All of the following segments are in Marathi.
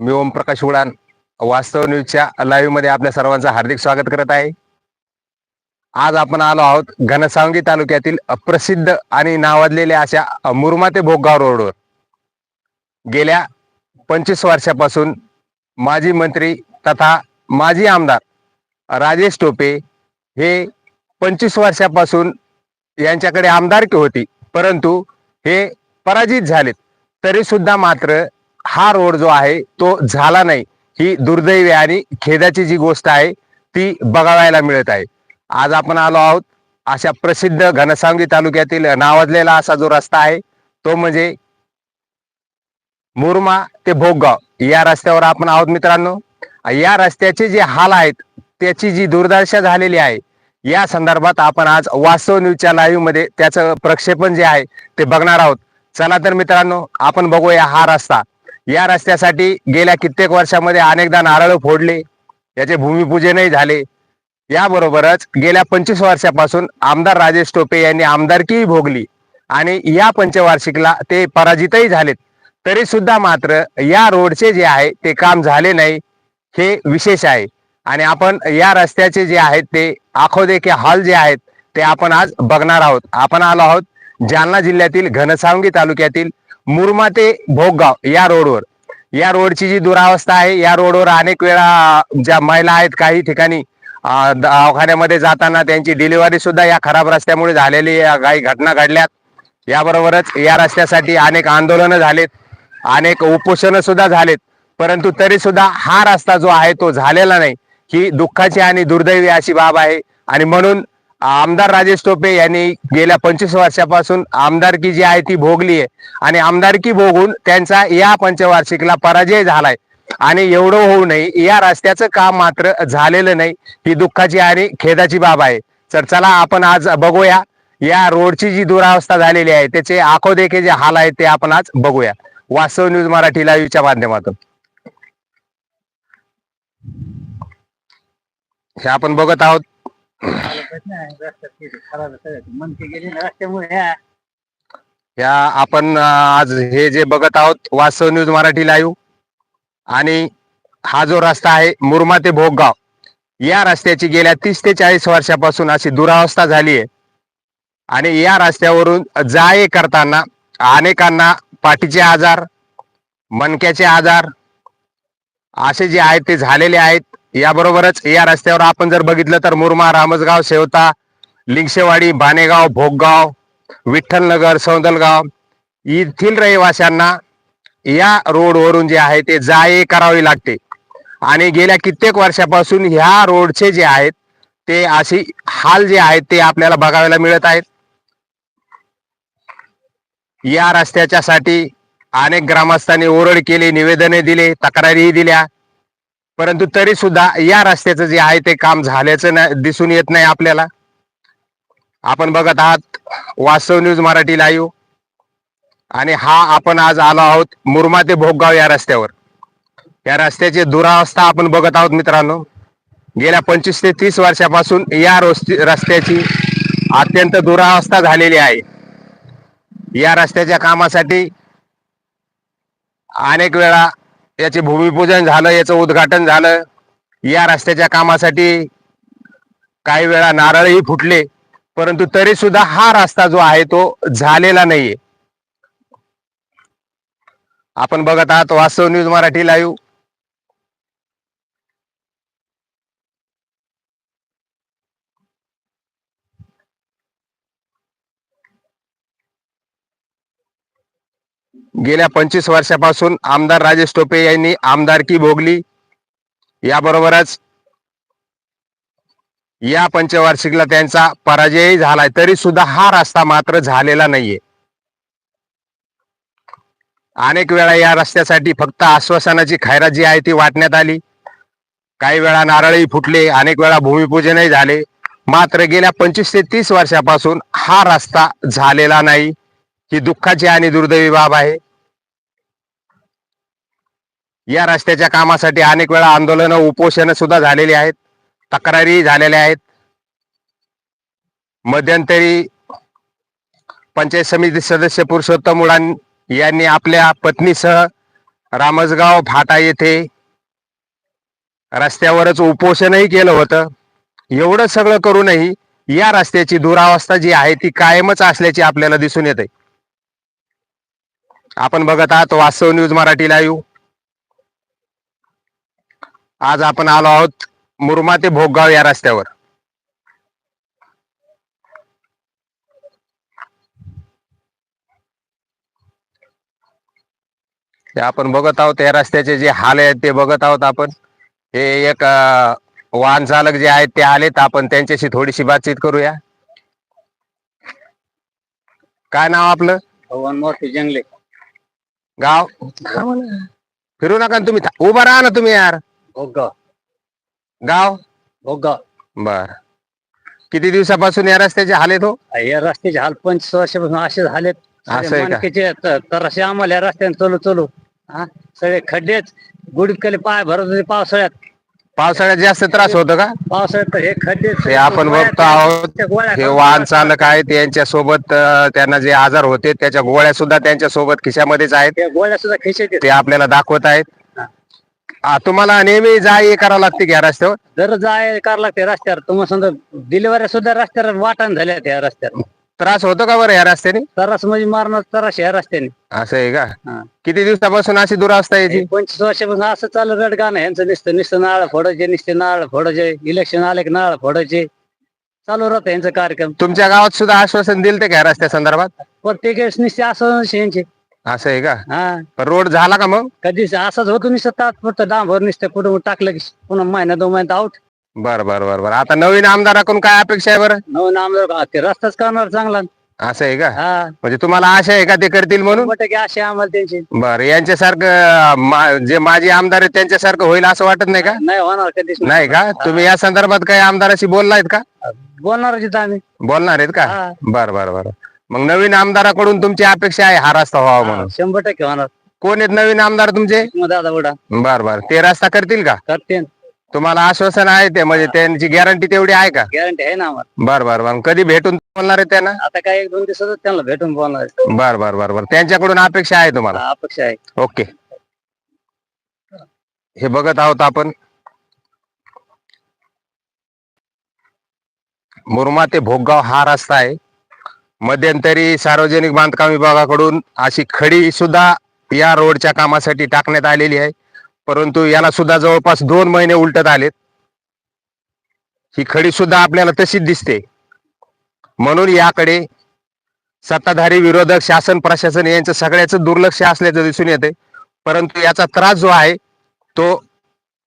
मी ओमप्रकाश उडान. वास्तव न्यूजच्या लाईव्हमध्ये आपल्या सर्वांचं हार्दिक स्वागत करत आहे. आज आपण आलो आहोत घनसावंगी तालुक्यातील प्रसिद्ध आणि नावाजलेल्या अशा मुरमा ते भोगगाव रोडवर गेल्या पंचवीस वर्षापासून माजी मंत्री तथा माजी आमदार राजेश टोपे हे पंचवीस वर्षापासून यांच्याकडे आमदारकी होती. परंतु हे पराजित झालेत. तरी सुद्धा मात्र हा रोड जो आहे तो झाला नाही. ही दुर्दैवी आणि खेदाची जी गोष्ट आहे ती बघावायला मिळत आहे. आज आपण आलो आहोत अशा प्रसिद्ध घनसावंगी तालुक्यातील नावाजलेला असा जो रस्ता आहे तो म्हणजे मुरमा ते भोगगाव. या रस्त्यावर आपण आहोत मित्रांनो. या रस्त्याचे जे हाल आहेत त्याची जी दुर्दशा झालेली आहे या संदर्भात आपण आज वास्तव न्यूजच्या लाईव्हमध्ये त्याचं प्रक्षेपण जे आहे ते बघणार आहोत. चला तर मित्रांनो आपण बघूया हा रस्ता. या रस्त्यासाठी गेल्या कित्येक वर्षामध्ये अनेकदा नारळ फोडले याचे भूमिपूजनही झाले. याबरोबरच गेल्या पंचवीस वर्षापासून आमदार राजेश टोपे यांनी आमदारकीही भोगली आणि या पंचवार्षिकला ते पराजितही झालेत. तरी सुद्धा मात्र या रोडचे जे आहे ते काम झाले नाही हे विशेष आहे. आणि आपण या रस्त्याचे जे आहेत ते आखोदेखे हॉल जे आहेत ते आपण आज बघणार आहोत. आपण आलो आहोत जालना जिल्ह्यातील घनसावंगी तालुक्यातील मुरमा ते भोगगाव या रोडवर. या रोडची जी दुरावस्था आहे या रोडवर अनेक वेळा ज्या महिला आहेत काही ठिकाणी दवाखान्यामध्ये जाताना त्यांची डिलिव्हरी सुद्धा या खराब रस्त्यामुळे झालेली काही घटना घडल्यात. याबरोबरच या रस्त्यासाठी अनेक आंदोलनं झालेत. अनेक उपोषणं सुद्धा झालेत. परंतु तरी सुद्धा हा रस्ता जो आहे तो झालेला नाही. ही दुःखाची आणि दुर्दैवी अशी बाब आहे. आणि म्हणून आमदार राजेश टोपे यांनी गेल्या पंचवीस वर्षापासून आमदारकी जी आहे ती भोगली आहे. आणि आमदारकी भोगून त्यांचा या पंचवार्षिकला पराजय झालाय. आणि एवढं होऊ नये या रस्त्याचं काम मात्र झालेलं नाही ही दुःखाची आणि खेदाची बाब आहे. तर चला आपण आज बघूया या रोडची जी दुरावस्था झालेली आहे त्याचे आखोदेखे जे हाल आहेत ते आपण आज बघूया. वास्तव न्यूज मराठी लाईव्हच्या माध्यमातून. हे आपण बघत आहोत या आपण आज हे जे बघत आहोत वास्तव न्यूज मराठी लाईव्ह आणि हा जो रस्ता आहे मुरमा ते भोगगाव. या रस्त्याची गेल्या तीस ते चाळीस वर्षापासून अशी दुरावस्था झाली आहे आणि या रस्त्यावरून जा ये करताना अनेकांना पाठीचे आजार मणक्याचे आजार असे जे आहेत ते झालेले आहेत. याबरोबरच या रस्त्यावर आपण जर बघितलं तर मुरमा रामसगाव सेवता लिंगशेवाडी बानेगाव भोगगाव विठ्ठलनगर सौंदलगाव येथील रहिवाशांना या रोडवरून जे आहे ते जा ये करावी लागते. आणि गेल्या कित्येक वर्षापासून ह्या रोडचे जे आहेत ते अशी हाल जे आहेत ते आपल्याला बघायला मिळत आहेत. या रस्त्याच्या साठी अनेक ग्रामस्थांनी ओरड केली निवेदने दिले तक्रारीही दिल्या. परंतु तरी सुद्धा या रस्त्याचं जे आहे ते काम झाल्याचं ना- दिसून येत नाही आपल्याला. आपण बघत आहात वास्तव न्यूज मराठी लाईव्ह आणि हा आपण आज आलो आहोत मुरमा ते भोगगाव या रस्त्यावर. या रस्त्याची दुरावस्था आपण बघत आहोत मित्रांनो. गेल्या पंचवीस ते तीस वर्षापासून या रस्त्याची अत्यंत दुरावस्था झालेली आहे. या रस्त्याच्या कामासाठी अनेक वेळा याचे भूमिपूजन झालं याचं उद्घाटन झालं. या रस्त्याच्या कामासाठी काही वेळा नारळही फुटले परंतु तरी सुद्धा हा रस्ता जो आहे तो झालेला नाहीये. आपण बघत आहात वास्तव न्यूज मराठी लाईव्ह गेल्या पंचवीस वर्षापासून आमदार राजेश टोपे यांनी आमदारकी भोगली. याबरोबरच या पंचवार्षिकला त्यांचा पराजयही झालाय तरी सुद्धा हा रस्ता मात्र झालेला नाहीये. अनेक वेळा या रस्त्यासाठी फक्त आश्वासनाची खैरात जी आहे ती वाटण्यात आली. काही वेळा नारळही फुटले अनेक वेळा भूमिपूजनही झाले. मात्र गेल्या पंचवीस ते तीस वर्षापासून हा रस्ता झालेला नाही. ही दुःखाची आणि दुर्दैवी बाब आहे. या रस्त्याच्या कामासाठी अनेक वेळा आंदोलन उपोषण सुद्धा झालेली आहेत. तक्रारी झालेल्या आहेत. मध्यंतरी पंचायत समिती सदस्य पुरुषोत्तम उडान यांनी आपल्या पत्नीसह रामसगाव भाटा येथे रस्त्यावरच उपोषणही केलं होतं. एवढं सगळं करूनही या रस्त्याची दुरावस्था जी आहे ती कायमच असल्याची आपल्याला दिसून येते. आपण बघत आहात वास्तव न्यूज मराठी लाईव्ह आज आपण आलो आहोत मुरमा ते भोगगाव या रस्त्यावर. ते आपण बघत आहोत या रस्त्याचे जे हाल आहेत ते बघत आहोत आपण. हे एक वाहन चालक जे आहेत ते आलेत आपण त्यांच्याशी थोडीशी बातचीत करूया. काय नाव आपलं? भगवान मोठे जंगले. गाव? फिरू नका ना तुम्ही. उभा राहा ना तुम्ही यार. भोगाव गाव? भोगाव बर. किती दिवसापासून या रस्त्याचे हाल आहेत हो? या रस्त्याचे हाल पंचवीस वर्षापासून असे झालेत असं आहे का? मनकेचे तर असे आम्हाला या रस्त्याने चलू चलू. हा सगळे खड्डेच. गुडीत खाली पाय भरत होते पावसाळ्यात. पावसाळ्यात जास्त त्रास होतो का? पावसाळ्यात तर हे खड्डे हे आपण बघतो आहोत. हे वाहन चालक आहेत. यांच्या सोबत त्यांना जे आजार होते त्याच्या गोळ्या सुद्धा त्यांच्यासोबत खिशामध्येच आहेत. त्या गोळ्या सुद्धा खिशाचे ते आपल्याला दाखवत आहेत. हा. आ, तुम्हाला नेहमी जा ये करावं लागते की या रस्त्यावर? जर जाय करावं लागते रस्त्यावर तुम्हाला समजा डिलिव्हरी सुद्धा रस्त्यावर वाटण झाल्या त्या रस्त्यावर. त्रास होतो का बरं या रस्त्याने? तरास म्हणजे मारणार तरास या रस्त्याने. असं आहे का. किती दिवसापासून अशी दुरावस्था याची? हे पंचवीस वर्षापासून असं चालू रडगाणं यांचं नुसतं नुसतं नाळ फोडायचे नुसते नाळ फोडायचे इलेक्शन आले की नाळ फोडायचे. चालू राहतं यांचा कार्यक्रम. तुमच्या गावात सुद्धा आश्वासन दिलं ते का या रस्त्या संदर्भात? प्रत्येक वेळेस नुसते असं यांचे. असं आहे का? हा. पण रोड झाला का मग? कधी असंच होतो नुसतं तात्पुरतं डांबर नुसतं कुठं टाकलं की पुन्हा महिना दोन महिन्यात आउट बर बर बर बर. आता नवीन आमदाराकडून काय अपेक्षा आहे बरं? नवीन आमदार ते रस्ताच करणार चांगला. असं आहे का? हा. म्हणजे तुम्हाला आशा आहे का ते करतील म्हणून? शंभर टक्के असे आम्हाला त्यांची. बर यांच्यासारखं मा- जे माजी आमदार आहेत त्यांच्यासारखं होईल असं वाटत नाही का? नाही होणार कधीच. नाही का? तुम्ही या संदर्भात काही आमदाराशी बोललायत का? बोलणार आम्ही. बोलणार आहेत का? हा. बर बर बर. मग नवीन आमदाराकडून तुमची अपेक्षा आहे हा रस्ता व्हावा म्हणून. शंभर टक्के होणार. कोण आहेत नवीन आमदार तुमचे? मग दादा उडा बर बर. ते रस्ता करतील का? करते तुम्हाला आश्वासन आहे ते म्हणजे त्यांची गॅरंटी तेवढी आहे का? गॅरंटी आहे ना आम्हाला. बर बर बर. कधी भेटून बोलणार आहे त्यांना? आता काय एक दोन दिवसातच त्यांना भेटून बोलणार आहे. बर बर बर बर. त्यांच्याकडून अपेक्षा आहे तुम्हाला? अपेक्षा आहे. ओके. हे बघत आहोत आपण. मुरमा ते भोगगाव हा रस्ता आहे. मध्यंतरी सार्वजनिक बांधकाम विभागाकडून अशी खडी सुद्धा या रोडच्या कामासाठी टाकण्यात आलेली आहे. परंतु याला सुद्धा जवळपास दोन महिने उलटत आलेत. ही खडी सुद्धा आपल्याला तशीच दिसते. म्हणून याकडे सत्ताधारी विरोधक शासन प्रशासन यांचं सगळ्याच दुर्लक्ष असल्याचं दिसून येते परंतु याचा त्रास जो आहे तो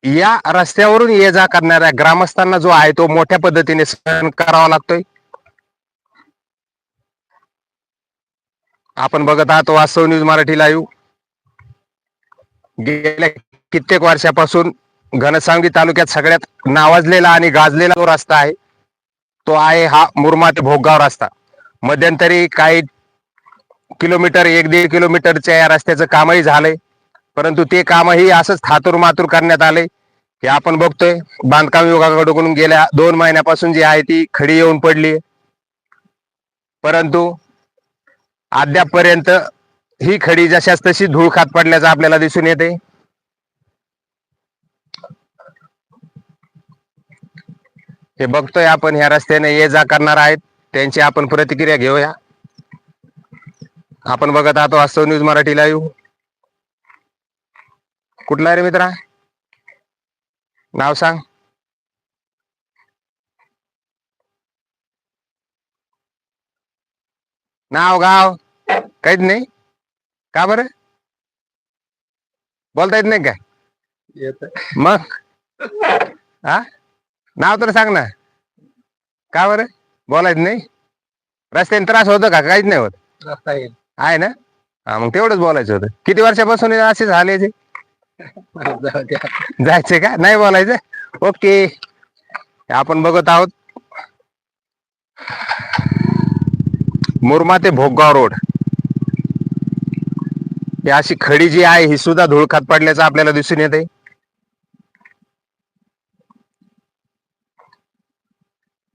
या रस्त्यावरून ये जा करणाऱ्या ग्रामस्थांना जो आहे तो मोठ्या पद्धतीने सहन करावा लागतोय. आपण बघत आहात वास्तव न्यूज मराठी लाईव्ह गेल्या कित्येक वर्षापासून घनसावंगी तालुक्यात सगळ्यात नावाजलेला आणि गाजलेला जो रस्ता आहे तो आहे हा मुरमा ते भोगगाव रस्ता. मध्यंतरी काही किलोमीटर एक दीड किलोमीटरच्या या रस्त्याचं कामही झालंय. परंतु ते कामही असंच थातूर मातूर करण्यात आले हे आपण बघतोय बांधकाम विभागाकडून गेल्या दोन महिन्यापासून जी आहे ती खडी येऊन पडली परंतु अद्यापपर्यंत ही खडी जशाच तशी धूळ खात पडल्याचं आपल्याला दिसून येते. हे बघतोय आपण ह्या रस्त्याने ये जा करणार आहेत. त्यांची आपण प्रतिक्रिया घेऊया. आपण बघत आहतो वास्तव न्यूज मराठी लाईव्ह. कुठला आहे रे मित्रा? नाव सांग. नाव गाव? काहीच नाही? का बरं? बोलता येत नाही काय मग? हा? नाव तर सांग ना. का बरं? बोलायचं नाही? रस्त्याने त्रास होतो का? काहीच नाही होत. रस्ता येईल. आहे ना? हा मग तेवढंच बोलायचं होतं. किती वर्षापासून हे असे झाले ते? जाऊ द्या. जायचे का? नाही बोलायचं? ओके. आपण बघत आहोत. मुरमा ते भोगगाव रोड. ही अशी खडी जी आहे ही सुद्धा धुळखात पडल्याचं आपल्याला दिसून येते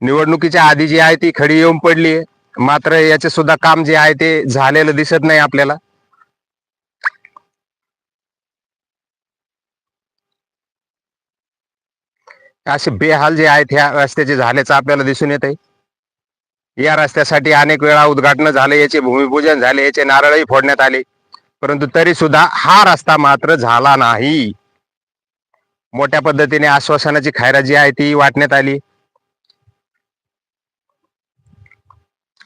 निवडणुकीच्या आधी जी आहे ती खडी येऊन पडली मात्र याचे सुद्धा काम जे आहे ते झालेलं दिसत नाही आपल्याला. असे बेहाल जे आहेत ह्या रस्त्याचे झाल्याचं आपल्याला दिसून येत आहे या रस्त्यासाठी अनेक वेळा उद्घाटन झाले याचे भूमिपूजन झाले याचे नारळही फोडण्यात आले. परंतु तरी सुद्धा हा रस्ता मात्र झाला नाही. मोठ्या पद्धतीने आश्वासनाची खायरा जी आहे ती वाटण्यात आली.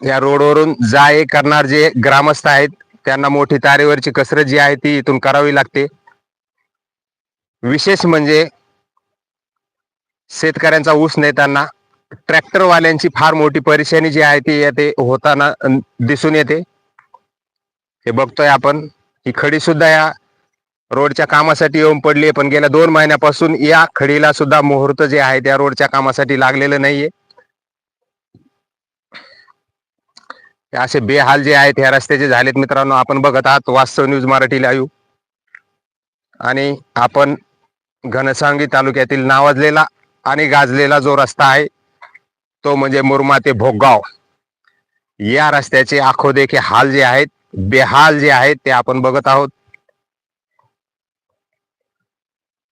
या रोडवरून जा ये करणार जे ग्रामस्थ आहेत त्यांना मोठी तारेवरची कसरत जी आहे ती इथून करावी लागते. विशेष म्हणजे शेतकऱ्यांचा ऊस नेताना ट्रॅक्टरवाल्यांची फार मोठी परेशानी जी आहे ती येते होताना दिसून येते. हे बघतोय आपण ही खडी सुद्धा या रोडच्या कामासाठी येऊन पडली आहे पण गेल्या दोन महिन्यापासून या खडीला सुद्धा मुहूर्त जे आहे त्या रोडच्या कामासाठी लागलेलं नाहीये. असे बेहाल जे आहेत ह्या रस्त्याचे झालेत मित्रांनो आपण बघत आहात वास्तव न्यूज मराठी लाईव्ह. आणि आपण घनसांगी तालुक्यातील नावाजलेला आणि गाजलेला जो रस्ता आहे तो म्हणजे मुरमा ते भोगगाव या रस्त्याचे आखोदेखे हाल जे आहेत बेहाल जे आहेत ते आपण बघत आहोत.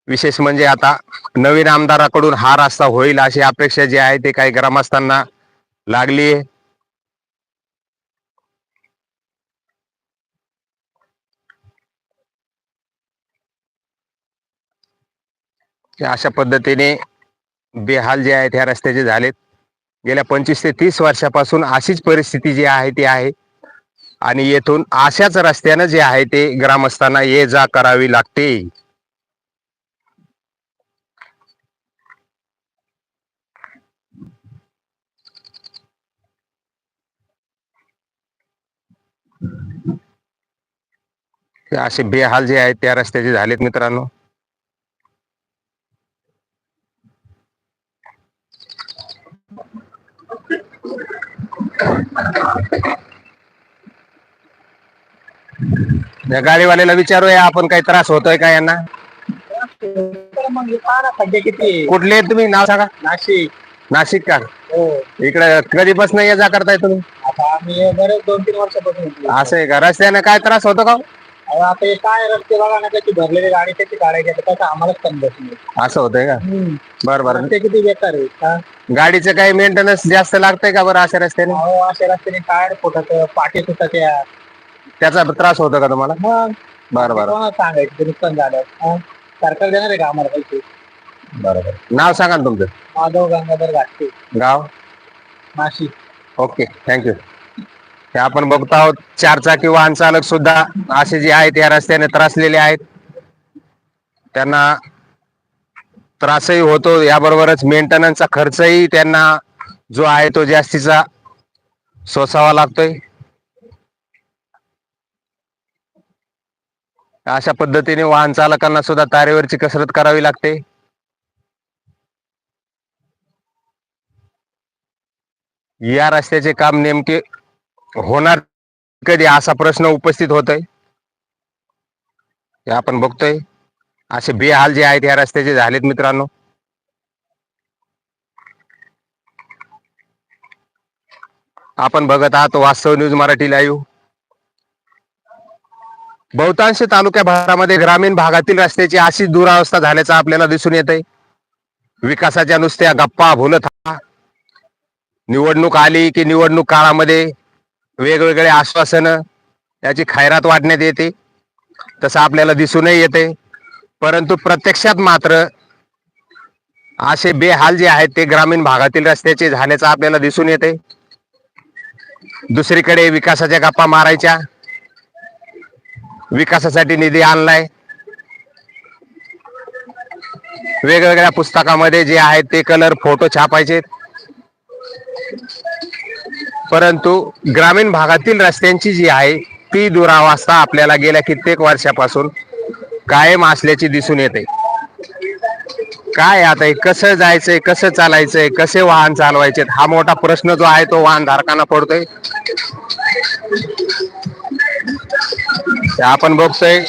विशेष म्हणजे आता नवीन आमदाराकडून हा रस्ता होईल अशी अपेक्षा जी आहे ते काही ग्रामस्थांना लागली आहे. अशा पद्धतीने बेहाल जे आहेत ह्या रस्त्याचे झालेत. गेल्या पंचवीस ते तीस वर्षापासून अशीच परिस्थिती जी आहे ती आहे. आणि येथून अशाच रस्त्यानं जे आहे ते ग्रामस्थांना ये जा करावी लागते. असे बेहाल जे आहेत त्या रस्त्याचे झालेत मित्रांनो. या गाडीवाल्याला विचारूया आपण काही त्रास होतोय का यांना? तर मग हे पहा ना खड्डे किती कुठले आहेत तुम्ही? नाव सांगा. नाशिक नाशिक का? हो. इकडे कधीपासून ये जा करताय तुम्ही? आता आम्ही बरेच दोन तीन वर्षापासून. असं आहे का? रस्त्याने काय त्रास होतो का अहो, आता हे काय रस्ते बघा ना त्याची भरलेली गाडी त्याची काढायची आता कसं आम्हालाच समजत नाही. असं होतंय का? बर बर. रस्ते किती बेकार आहे का गाडीचं काही मेंटेनन्स जास्त लागतंय का बरं अशा रस्त्याने? अहो अशा रस्त्याने टायर फुटत पाठी सुटत या. त्याचा त्रास होतो का तुम्हाला? मग बर बर. कोणाला सांगायचं ते नुकसान झालं. हा? सरकार देणार आहे का आम्हाला पैसे? बरोबर नाव सांगा ना तुमचं. माधव गंगाधर घाटते गाव? नाशिक. Okay thank you. हे आपण बघतो आहोत चारचाकी वाहन चालक सुद्धा असे जे आहेत या रस्त्याने त्रासलेले आहेत. त्यांना त्रासही होतो याबरोबरच मेंटेनन्सचा खर्चही त्यांना जो आहे तो जास्तीचा सोसावा लागतोय. अशा पद्धतीने वाहन चालकांना सुद्धा तारेवरची कसरत करावी लागते. या रस्त्याचे काम नेमके होणार कधी असा प्रश्न उपस्थित होतोय? हे आपण बघतोय. असे बेहाल जे आहेत या रस्त्याचे झालेत मित्रांनो. आपण बघत आहात वास्तव न्यूज मराठी लाईव्ह बहुतांश तालुक्या भागामध्ये ग्रामीण भागातील रस्त्याची अशीच दुरावस्था झाल्याचा आपल्याला दिसून येत आहे विकासाच्या नुसत्या गप्पा भुलत निवडणूक आली की निवडणूक काळामध्ये वेगवेगळे आश्वासन याची खैरात वाढण्यात येते. तसं आपल्याला दिसूनही येते. परंतु प्रत्यक्षात मात्र असे बेहाल जे आहेत ते ग्रामीण भागातील रस्त्याचे झाल्याचं आपल्याला दिसून येते. दुसरीकडे विकासाच्या गप्पा मारायच्या. विकासासाठी निधी आणलाय. वेगवेगळ्या पुस्तकामध्ये जे आहेत ते कलर फोटो छापायचे परंतु ग्रामीण भागातील रस्त्यांची जी आहे ती दुरावस्था आपल्याला गेल्या कित्येक वर्षापासून कायम असल्याची दिसून येते. काय आता हे कसं जायचंय कसं चालायचंय कसे वाहन चालवायचे हा मोठा प्रश्न जो आहे तो वाहन धारकांना पडतोय. ते आपण बघतोय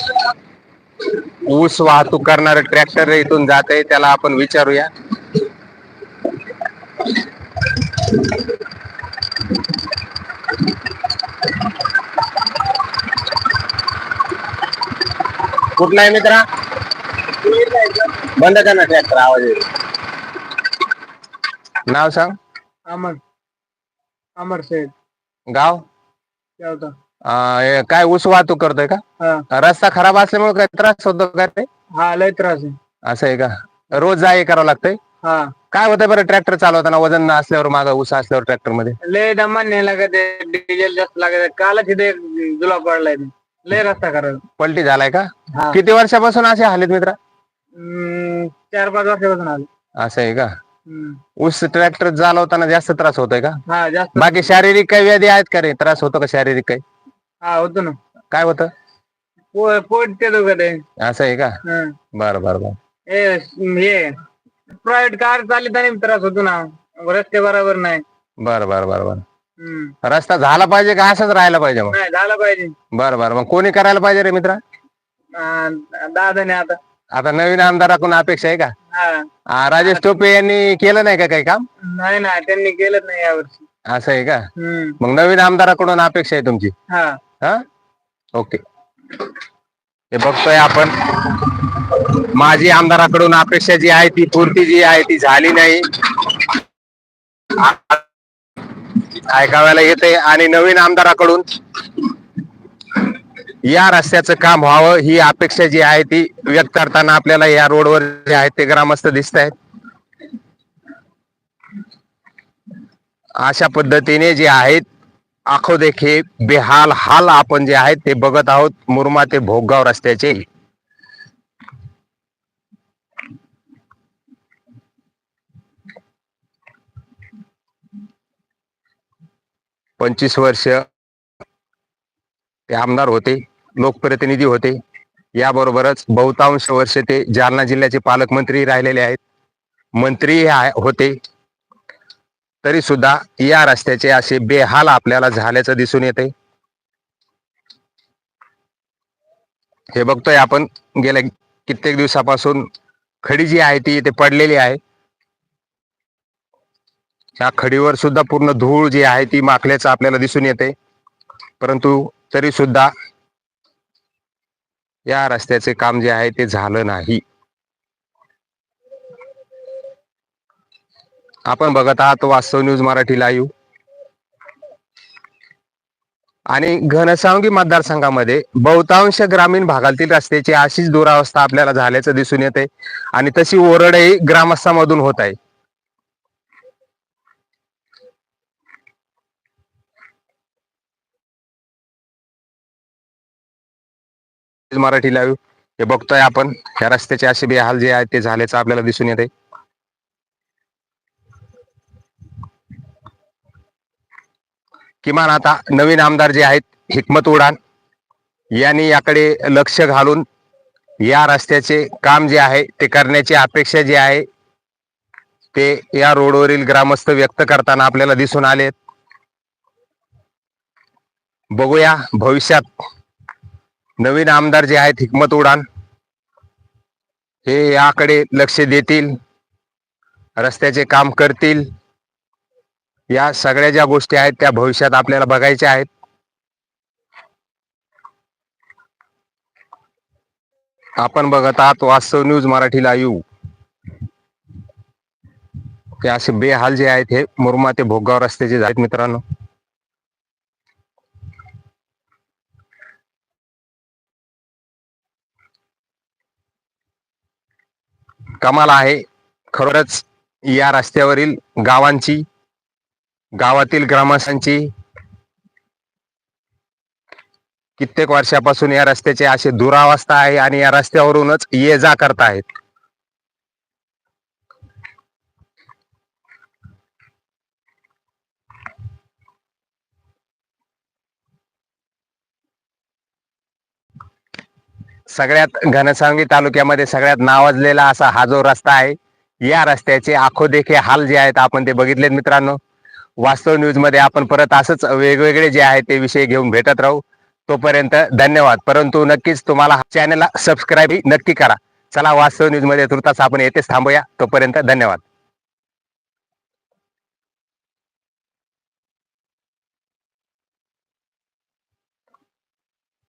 ऊस वाहतूक करणारे ट्रॅक्टर इथून जात आहे त्याला आपण विचारूया. कुठला आहे मित्रा? बंद कर ना ट्रॅक्टर आवाज येईल. नाव सांग. अमर. अमर शेठ. गाव? अं, हे काय ऊस वाहतूक करतोय का? हा. रस्ता खराब असल्यामुळे काय त्रास होतो का रे? हा लय त्रास आहे. असं आहे का? रोज जा ये करावं लागतंय? हा. काय होतंय बरं ट्रॅक्टर चालवताना? वजन असल्यावर मागं ऊस असल्यावर ट्रॅक्टरमध्ये? लय दमान नाही लागत डिझेल जास्त लागत कालच इथे जुला पडलाय. लय रस्ता करायला. पलटी झालाय का? हा. किती वर्षापासून असे हालेत मित्रा? हम्म, चार पाच वर्षापासून आलो. असं आहे का? हम्म. ऊस ट्रॅक्टर चालवताना जास्त त्रास होतोय का? हा जास्त. बाकी शारीरिक काही व्याधी आहेत का रे? त्रास होतो का शारीरिक काही? हा होतो ना. काय होतं? पो- पोट ते आहे. असं आहे का. बरं बरं बरं. हे प्रायव्हेट कार चालताना त्रास होतो ना. रस्ते बरोबर नाही. बरं बरं बरं बरं. रस्ता झाला पाहिजे का असंच राहायला पाहिजे मग? नाही झालं पाहिजे. बरं बरं. मग कोणी करायला पाहिजे रे मित्रा? अं, दादाने आता. आता नवीन आमदाराकडून अपेक्षा आहे का? हा. आ, राजेश टोपे यांनी केलं नाही का काही काम? नाही ना त्यांनी केलंच नाही यावर्षी. असं आहे का? हम्म. मग नवीन आमदाराकडून अपेक्षा आहे तुमची? हा. हा? ओके. हे बघतोय आपण. माझी आमदाराकडून अपेक्षा जी आहे ती पूर्ती जी आहे ती झाली नाही. ऐकाव्याला येते आणि नवीन आमदाराकडून या रस्त्याचं काम व्हावं ही अपेक्षा जी आहे ती व्यक्त करताना आपल्याला या रोडवर जे आहेत ते ग्रामस्थ दिसत आहेत. अशा पद्धतीने जे आहेत आखो देखे बेहाल हाल आपण जे आहेत ते बघत आहोत. मुरमा ते भोगगाव रस्त्याचे. पंचवीस वर्ष ते आमदार होते लोकप्रतिनिधी होते. याबरोबरच बहुतांश वर्ष ते जालना जिल्ह्याचे पालकमंत्री राहिलेले आहेत. मंत्री होते. तरी सुद्धा या रस्त्याचे असे बेहाल आपल्याला झाल्याचं दिसून येते. हे बघतोय आपण. गेल्या कित्येक दिवसापासून खडी जी आहे ती इथे पडलेली आहे. ह्या खडीवर सुद्धा पूर्ण धूळ जी आहे ती माखल्याचं आपल्याला दिसून येते परंतु तरी सुद्धा या रस्त्याचे काम जे आहे ते झालं नाही. आपण बघत आहात वास्तव न्यूज मराठी लाईव्ह. आणि घनसावंगी मतदारसंघामध्ये बहुतांश ग्रामीण भागातील रस्त्याची अशीच दुरावस्था आपल्याला झाल्याचं दिसून येते आणि तशी ओरडही ग्रामस्थांमधून होत आहे. मराठी लाईव्ह हे बघतोय आपण. या रस्त्याचे असे बेहाल जे आहेत ते झाल्याचं आपल्याला दिसून येते किमान आता नवीन आमदार जे आहेत हिकमत उडान यांनी याकडे लक्ष घालून या रस्त्याचे काम जे आहे ते करण्याची अपेक्षा जी आहे ते या रोडवरील ग्रामस्थ व्यक्त करताना आपल्याला दिसून आलेत. बघूया भविष्यात नवीन आमदार जे आहेत हिकमत उडान हे याकडे लक्ष देतील रस्त्याचे काम करतील. या सगळ्या ज्या गोष्टी आहेत त्या भविष्यात आपल्याला बघायच्या आहेत. आपण बघत आहात वास्तव न्यूज मराठी लाईव्ह. ते असे बेहाल जे आहेत हे मुरमा ते भोगाव रस्त्याचे आहेत मित्रांनो. कमाल आहे. खरोखरच या रस्त्यावरील गावांची गावातील ग्रामस्थांची कित्येक वर्षापासून या रस्त्याची अशी दुरावस्था आहे आणि या रस्त्यावरूनच ये जा करतायत सगळ्यात घनसावंगी तालुक्यामध्ये सगळ्यात नावाजलेला असा हा जो रस्ता आहे या रस्त्याचे आखो देखे हाल जे आहेत आपण ते बघितलेत मित्रांनो. वास्तव न्यूजमध्ये आपण परत असंच वेगवेगळे जे आहे ते विषय घेऊन भेटत राहू. तोपर्यंत धन्यवाद. परंतु नक्कीच तुम्हाला चॅनलला सबस्क्राईब नक्की करा. चला वास्तव न्यूजमध्ये तुर्तास आपण येथेच थांबूया. तोपर्यंत धन्यवाद.